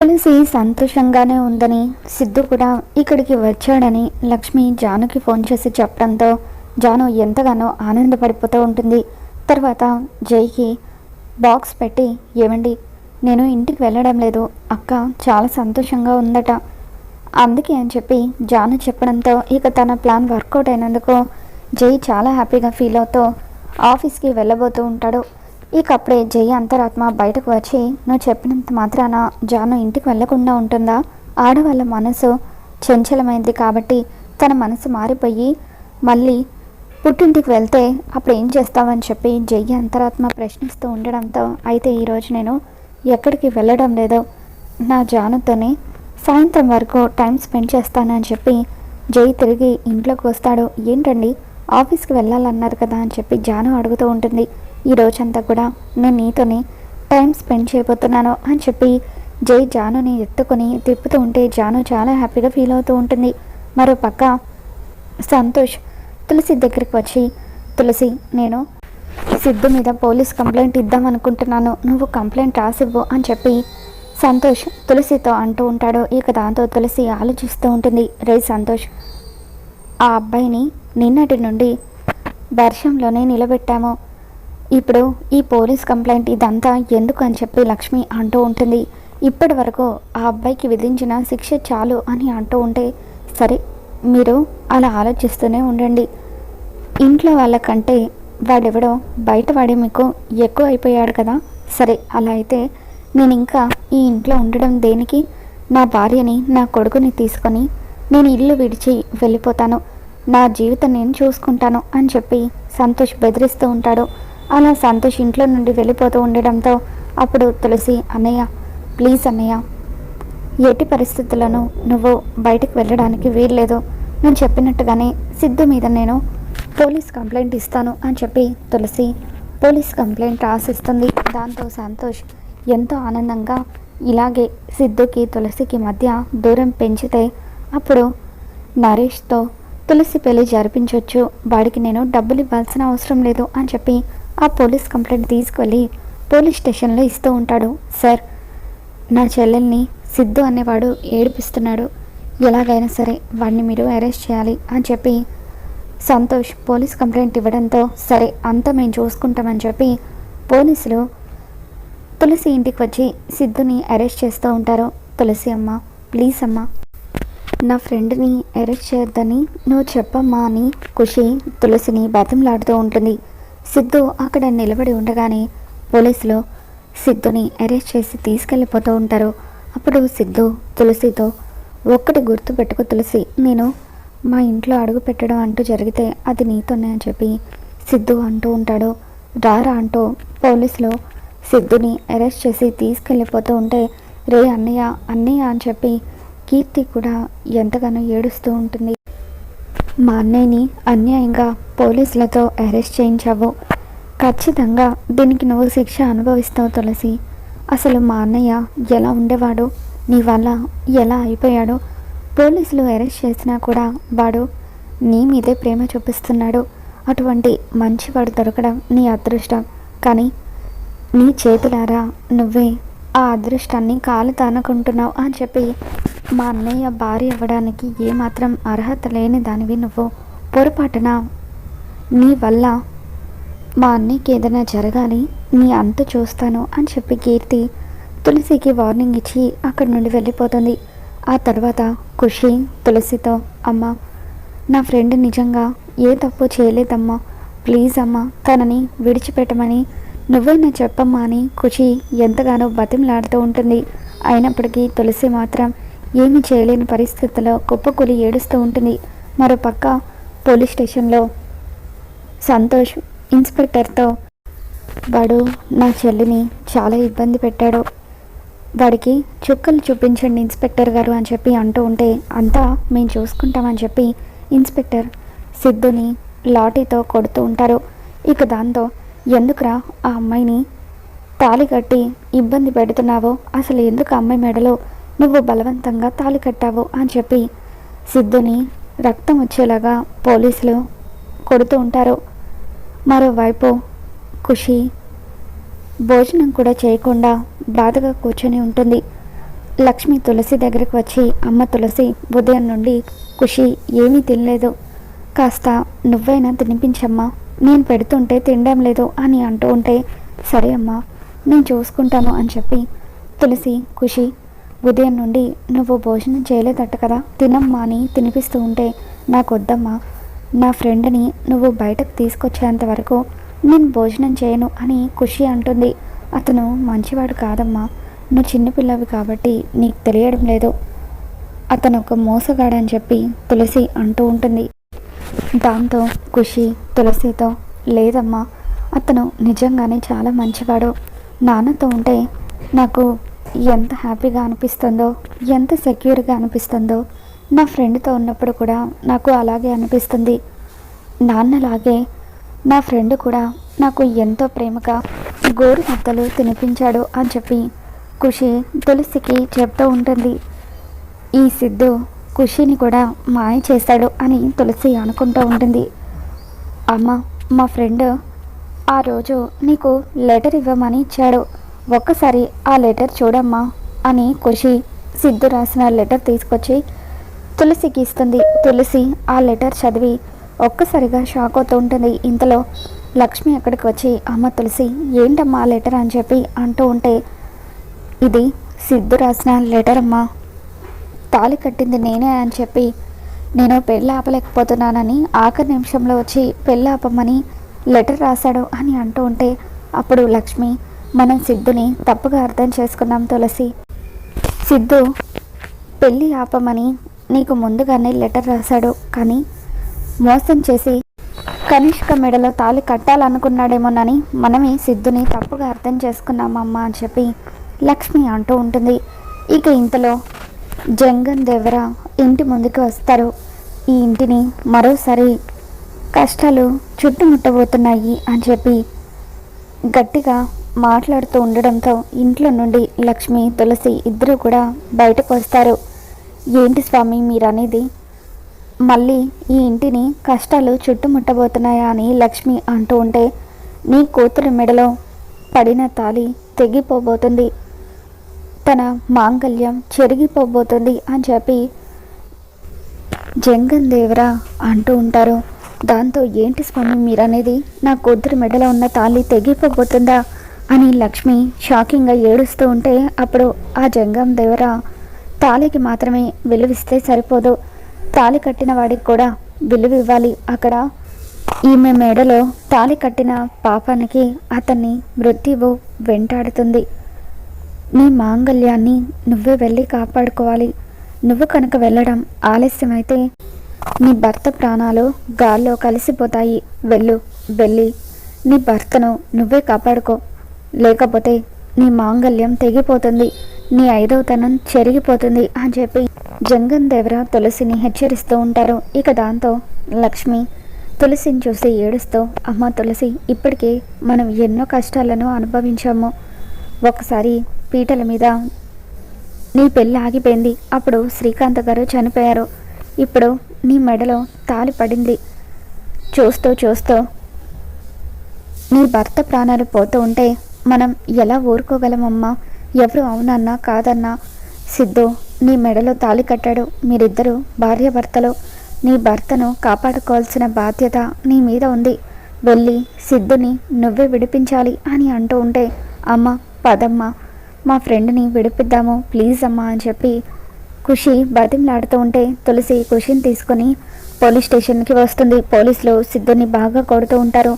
తులసి సంతోషంగానే ఉందని సిద్ధు కూడా ఇక్కడికి వచ్చాడని లక్ష్మి జానుకి ఫోన్ చేసి చెప్పడంతో జాను ఎంతగానో ఆనందపడిపోతూ ఉంటుంది. తర్వాత జైకి బాక్స్ పెట్టి ఏమండి నేను ఇంటికి వెళ్ళడం లేదు. అక్క చాలా సంతోషంగా ఉందట. అందుకే అని చెప్పి జాను చెప్పడంతో ఇక తన ప్లాన్ వర్కౌట్ అయినందుకు జై చాలా హ్యాపీగా ఫీల్ అవుతూ ఆఫీస్కి వెళ్ళబోతూ ఉంటాడు. ఇక అప్పుడే జై అంతరాత్మ బయటకు వచ్చి నువ్వు చెప్పినంత మాత్రాన జాను ఇంటికి వెళ్ళకుండా ఉంటుందా? ఆడవాళ్ళ మనసు చంచలమైంది కాబట్టి తన మనసు మారిపోయి మళ్ళీ పుట్టింటికి వెళ్తే అప్పుడు ఏం చేస్తావని చెప్పి జై అంతరాత్మ ప్రశ్నిస్తూ ఉండడంతో అయితే ఈరోజు నేను ఎక్కడికి వెళ్ళడం లేదు. నా జానుతోనే సాయంత్రం వరకు టైం స్పెండ్ చేస్తానని చెప్పి జై తిరిగి ఇంట్లోకి వస్తాడు. ఏంటండి? ఆఫీస్కి వెళ్ళాలన్నారు కదా అని చెప్పి జాను అడుగుతూ ఉంటుంది. ఈ రోజంతా కూడా నేను నీతోనే టైం స్పెండ్ చేయబోతున్నాను అని చెప్పి జై జానుని ఎత్తుకొని తిప్పుతూ ఉంటే జాను చాలా హ్యాపీగా ఫీల్ అవుతూ ఉంటుంది. మరో పక్క సంతోష్ తులసి దగ్గరికి వచ్చి తులసి నేను సిద్ధు మీద పోలీస్ కంప్లైంట్ ఇద్దాం అనుకుంటున్నాను. నువ్వు కంప్లైంట్ రాసివ్వు అని చెప్పి సంతోష్ తులసితో అంటూ ఉంటాడు. ఇక దాంతో తులసి ఆలోచిస్తూ ఉంటుంది. రే సంతోష్ ఆ అబ్బాయిని నిన్నటి నుండి వర్షంలోనే నిలబెట్టాము. ఇప్పుడు ఈ పోలీస్ కంప్లైంట్ ఇదంతా ఎందుకు అని చెప్పి లక్ష్మి అంటూ ఉంటుంది. ఇప్పటి వరకు ఆ అబ్బాయికి విధించిన శిక్ష చాలు అని అంటూ ఉంటే సరే మీరు అలా ఆలోచిస్తూనే ఉండండి. ఇంట్లో వాళ్ళకంటే వాడెవడో బయట వాడే మీకు ఎక్కువ అయిపోయాడు కదా. సరే అలా అయితే నేను ఇంకా ఈ ఇంట్లో ఉండడం దేనికి? నా భార్యని నా కొడుకుని తీసుకొని నేను ఇల్లు విడిచి వెళ్ళిపోతాను. నా జీవితం నేను చూసుకుంటాను అని చెప్పి సంతోష్ బెదిరిస్తూ ఉంటాడు. అలా సంతోష్ ఇంట్లో నుండి వెళ్ళిపోతూ ఉండడంతో అప్పుడు తులసి అన్నయ్య ప్లీజ్ అన్నయ్య ఎట్టి పరిస్థితులను నువ్వు బయటకు వెళ్ళడానికి వీల్లేదు. నేను చెప్పినట్టుగానే సిద్ధు మీద నేను పోలీస్ కంప్లైంట్ ఇస్తాను అని చెప్పి తులసి పోలీస్ కంప్లైంట్ రాసిస్తుంది. దాంతో సంతోష్ ఎంతో ఆనందంగా ఇలాగే సిద్ధుకి తులసికి మధ్య దూరం పెంచితే అప్పుడు నరేష్తో తులసి పెళ్ళి జరిపించవచ్చు వాడికి నేను డబ్బులు ఇవ్వాల్సిన అవసరం లేదు అని చెప్పి ఆ పోలీస్ కంప్లైంట్ తీసుకెళ్ళి పోలీస్ స్టేషన్లో ఇస్తూ ఉంటాడు. సార్ నా చెల్లెల్ని సిద్ధు అనేవాడు ఏడిపిస్తున్నాడు. ఎలాగైనా సరే వాడిని మీరు అరెస్ట్ చేయాలి అని చెప్పి సంతోష్ పోలీస్ కంప్లైంట్ ఇవ్వడంతో సరే అంతా మేము చూసుకుంటామని చెప్పి పోలీసులు తులసి ఇంటికి వచ్చి సిద్ధుని అరెస్ట్ చేస్తూ ఉంటారు. తులసి అమ్మ ప్లీజ్ అమ్మ నా ఫ్రెండ్ని అరెస్ట్ చేయొద్దని నువ్వు చెప్పమ్మా అని ఖుషి తులసిని బతిమలాడుతూ ఉంటుంది. సిద్ధు అక్కడ నిలబడి ఉండగానే పోలీసులు సిద్ధుని అరెస్ట్ చేసి తీసుకెళ్ళిపోతూ ఉంటారు. అప్పుడు సిద్ధు తులసితో ఒక్కటి గుర్తు పెట్టుకో తులసి నేను మా ఇంట్లో అడుగు పెట్టడం అంటూ జరిగితే అది నీతోనే అని చెప్పి సిద్ధు అంటూ ఉంటాడు. రారా అంటూ పోలీసులు సిద్ధుని అరెస్ట్ చేసి తీసుకెళ్ళిపోతూ ఉంటే రే అన్నయ్య అన్నయ్య అని చెప్పి కీర్తి కూడా ఎంతగానో ఏడుస్తూ ఉంటుంది. మా అన్నయ్యని అన్యాయంగా పోలీసులతో అరెస్ట్ చేయించావు. ఖచ్చితంగా దీనికి నువ్వు శిక్ష అనుభవిస్తావు తులసి. అసలు మా అన్నయ్య ఎలా ఉండేవాడు? నీ వల్ల ఎలా అయిపోయాడు? పోలీసులు అరెస్ట్ చేసినా కూడా వాడు నీ మీదే ప్రేమ చూపిస్తున్నాడు. అటువంటి మంచివాడు దొరకడం నీ అదృష్టం. కానీ నీ చేతులారా నువ్వే ఆ అదృష్టాన్ని కాలు తానుకుంటున్నావు అని చెప్పి మా అన్నయ్య భార్య అవ్వడానికి ఏమాత్రం అర్హత లేని దానివి నువ్వు. పొరపాటున నీ వల్ల మా అన్నయ్యకి ఏదైనా జరగాలి నీ అంతు చూస్తాను అని చెప్పి కీర్తి తులసికి వార్నింగ్ ఇచ్చి అక్కడి నుండి వెళ్ళిపోతుంది. ఆ తర్వాత ఖుషి తులసితో అమ్మ నా ఫ్రెండ్ నిజంగా ఏ తప్పు చేయలేదమ్మా. ప్లీజ్ అమ్మా తనని విడిచిపెట్టమని నువ్వైనా చెప్పమ్మా అని ఖుషి ఎంతగానో బతిమలాడుతూ ఉంటుంది. అయినప్పటికీ తులసి మాత్రం ఏమీ చేయలేని పరిస్థితుల్లో కుప్పకూలి ఏడుస్తూ ఉంటుంది. మరోపక్క పోలీస్ స్టేషన్లో సంతోష్ ఇన్స్పెక్టర్తో వాడు నా చెల్లిని చాలా ఇబ్బంది పెట్టాడు. వాడికి చుక్కలు చూపించండి ఇన్స్పెక్టర్ గారు అని చెప్పి అంటూ ఉంటే అంతా మేము చూసుకుంటామని చెప్పి ఇన్స్పెక్టర్ సిద్ధుని లాఠీతో కొడుతూ ఉంటారు. ఇక దాంతో ఎందుకురా ఆ అమ్మాయిని? తాళి కట్టి ఇబ్బంది పెడుతున్నావో? అసలు ఎందుకు అమ్మాయి మెడలో నువ్వు బలవంతంగా తాళి కట్టావు అని చెప్పి సిద్ధుని రక్తం వచ్చేలాగా పోలీసులు కొడుతూ ఉంటారు. మరోవైపు ఖుషి భోజనం కూడా చేయకుండా బాధగా కూర్చొని ఉంటుంది. లక్ష్మి తులసి దగ్గరకు వచ్చి అమ్మ తులసి ఉదయం నుండి ఖుషి ఏమీ తినలేదు. కాస్త నువ్వైనా తినిపించమ్మా. నేను పెడుతుంటే తినడం లేదు అని అంటూ ఉంటే సరే అమ్మా నేను చూసుకుంటాను అని చెప్పి తులసి ఖుషి ఉదయం నుండి నువ్వు భోజనం చేయలేదట కదా తినమ్మా అని తినిపిస్తూ ఉంటే నాకు వద్దమ్మా నా ఫ్రెండ్ని నువ్వు బయటకు తీసుకొచ్చేంత వరకు నేను భోజనం చేయను అని ఖుషి అంటుంది. అతను మంచివాడు కాదమ్మా నువ్వు చిన్నపిల్లవి కాబట్టి నీకు తెలియడం లేదు. అతను ఒక మోసగాడని చెప్పి తులసి అంటూ ఉంటుంది. దాంతో ఖుషి తులసితో లేదమ్మా అతను నిజంగానే చాలా మంచివాడు. నాన్నతో ఉంటే నాకు ఎంత హ్యాపీగా అనిపిస్తుందో ఎంత సెక్యూర్గా అనిపిస్తుందో నా ఫ్రెండ్తో ఉన్నప్పుడు కూడా నాకు అలాగే అనిపిస్తుంది. నాన్నలాగే నా ఫ్రెండ్ కూడా నాకు ఎంతో ప్రేమగా గోరు ముద్దలు తినిపించాడు అని చెప్పి ఖుషి తులసికి చెప్తూ ఉంటుంది. ఈ సిద్ధు ఖుషిని కూడా మాయ చేశాడు అని తులసి అనుకుంటూ ఉంటుంది. అమ్మ మా ఫ్రెండ్ ఆ రోజు నీకు లెటర్ ఇవ్వమని ఇచ్చాడు. ఒక్కసారి ఆ లెటర్ చూడమ్మా అని ఖుషి సిద్ధు రాసిన లెటర్ తీసుకొచ్చి తులసికి ఇస్తుంది. తులసి ఆ లెటర్ చదివి ఒక్కసారిగా షాక్ అవుతూ ఉంటుంది. ఇంతలో లక్ష్మి అక్కడికి వచ్చి అమ్మ తులసి ఏంటమ్మా ఆ లెటర్? అని చెప్పి అంటూ ఉంటే ఇది సిద్ధు రాసిన లెటర్ అమ్మా. తాళి కట్టింది నేనే అని చెప్పి నేను పెళ్ళి ఆపలేకపోతున్నానని ఆఖరి నిమిషంలో వచ్చి పెళ్ళి ఆపమని లెటర్ రాశాడు అని అంటూ ఉంటే అప్పుడు లక్ష్మి మనం సిద్ధుని తప్పుగా అర్థం చేసుకున్నాం తులసి. సిద్ధు పెళ్ళి ఆపమని నీకు ముందుగానే లెటర్ రాశాడు కానీ మోసం చేసి కనిష్క మెడలో తాళి కట్టాలనుకున్నాడేమోనని మనమే సిద్ధుని తప్పుగా అర్థం చేసుకున్నామమ్మా అని చెప్పి లక్ష్మి అంటూ ఉంటుంది. ఇక ఇంతలో జంగన్ దేవర ఇంటి ముందుకు వస్తారు. ఈ ఇంటిని మరోసారి కష్టాలు చుట్టుముట్టబోతున్నాయి అని చెప్పి గట్టిగా మాట్లాడుతూ ఉండడంతో ఇంట్లో నుండి లక్ష్మి తులసి ఇద్దరు కూడా బయటకు వస్తారు. ఏంటి స్వామి మీరనేది? మళ్ళీ ఈ ఇంటిని కష్టాలు చుట్టుముట్టబోతున్నాయా అని లక్ష్మి అంటూ ఉంటే నీ కూతురు మెడలో పడిన తాలి తెగిపోబోతుంది. తన మాంగల్యం చెరిగిపోబోతుంది అని చెప్పి జంగన్ దేవరా అంటూ ఉంటారు. దాంతో ఏంటి స్వామి మీరనేది? నా కూతురు మెడలో ఉన్న తాళి తెగిపోబోతుందా? అని లక్ష్మి షాకింగ్గా ఏడుస్తూ ఉంటే అప్పుడు ఆ జంగం దేవరా తాళికి మాత్రమే విలువిస్తే సరిపోదు. తాళి కట్టిన వాడికి కూడా విలువ ఇవ్వాలి అక్కడ ఈమె మెడలో తాళి కట్టిన పాపానికి అతన్ని మృత్యువు వెంటాడుతుంది. నీ మాంగల్యాన్ని నువ్వే వెళ్ళి కాపాడుకోవాలి. నువ్వు కనుక వెళ్ళడం ఆలస్యమైతే నీ భర్త ప్రాణాలు గాల్లో కలిసిపోతాయి. వెళ్ళు వెళ్ళి నీ భర్తను నువ్వే కాపాడుకో. లేకపోతే నీ మాంగల్యం తెగిపోతుంది. నీ ఐదవతనం చెరిగిపోతుంది అని చెప్పి జంగన్ దేవర తులసిని హెచ్చరిస్తూ ఉంటారు. ఇక దాంతో లక్ష్మి తులసిని చూసి ఏడుస్తూ అమ్మ తులసి ఇప్పటికే మనం ఎన్నో కష్టాలను అనుభవించాము. ఒకసారి పీటల మీద నీ పెళ్ళి ఆగిపోయింది. అప్పుడు శ్రీకాంత్ గారు చనిపోయారు. ఇప్పుడు నీ మెడలో తాలి పడింది. చూస్తూ చూస్తూ నీ భర్త ప్రాణాలు పోతూ ఉంటే మనం ఎలా ఊరుకోగలమమ్మా? ఎవరు అవునన్నా కాదన్నా? సిద్ధు నీ మెడలో తాళి కట్టాడు. మీరిద్దరూ భార్యాభర్తలు. నీ భర్తను కాపాడుకోవాల్సిన బాధ్యత నీ మీద ఉంది. వెళ్ళి సిద్ధుని నువ్వే విడిపించాలి అని అంటూ ఉంటే అమ్మ పదమ్మ మా ఫ్రెండ్ని విడిపిద్దాము ప్లీజ్ అమ్మా అని చెప్పి ఖుషి బతిమలాడుతూ ఉంటే తులసి ఖుషిని తీసుకొని పోలీస్ స్టేషన్కి వస్తుంది. పోలీసులు సిద్ధుని బాగా కొడుతూ ఉంటారు.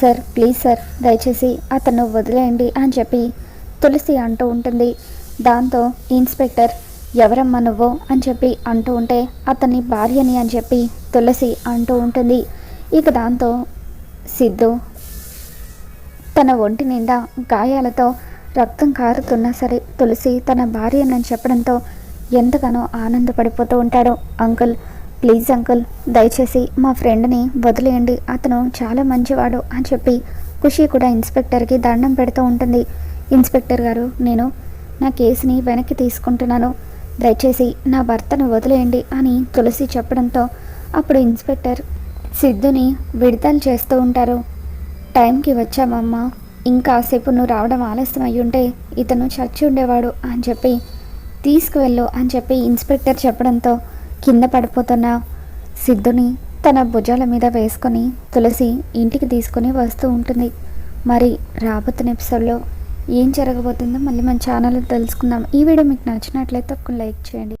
సార్ ప్లీజ్ సార్ దయచేసి అతను వదిలేయండి అని చెప్పి తులసి అంటూ ఉంటుంది. దాంతో ఇన్స్పెక్టర్ ఎవరమ్మా నువ్వు? అని చెప్పి అంటూ ఉంటే అతని భార్యని అని చెప్పి తులసి అంటూ ఉంటుంది. ఇక దాంతో సిద్ధు తన ఒంటి నిండా గాయాలతో రక్తం కారుతున్నా సరే తులసి తన భార్యనని చెప్పడంతో ఎంతగానో ఆనందపడిపోతూ ఉంటాడు. అంకుల్ ప్లీజ్ అంకుల్ దయచేసి మా ఫ్రెండ్ని వదిలేయండి. అతను చాలా మంచివాడు అని చెప్పి ఖుషి కూడా ఇన్స్పెక్టర్కి దండం పెడుతూ ఉంటుంది. ఇన్స్పెక్టర్ గారు నేను నా కేసుని వెనక్కి తీసుకుంటున్నాను. దయచేసి నా భర్తను వదిలేయండి అని తులసి చెప్పడంతో అప్పుడు ఇన్స్పెక్టర్ సిద్ధుని విడుదల చేస్తూ ఉంటారు. టైంకి వచ్చామమ్మా. ఇంకాసేపు నువ్వు రావడం ఆలస్యం అయ్యుంటే ఇతను చచ్చి ఉండేవాడు అని చెప్పి తీసుకువెళ్ళు అని చెప్పి ఇన్స్పెక్టర్ చెప్పడంతో కింద పడిపోతున్న సిద్ధుని తన భుజాల మీద వేసుకొని తులసి ఇంటికి తీసుకొని వస్తూ ఉంటుంది. మరి రాబోతున్న ఎపిసోడ్లో ఏం జరగబోతుందో మళ్ళీ మన ఛానల్లో తెలుసుకుందాం. ఈ వీడియో మీకు నచ్చినట్లయితే ఒక లైక్ చేయండి.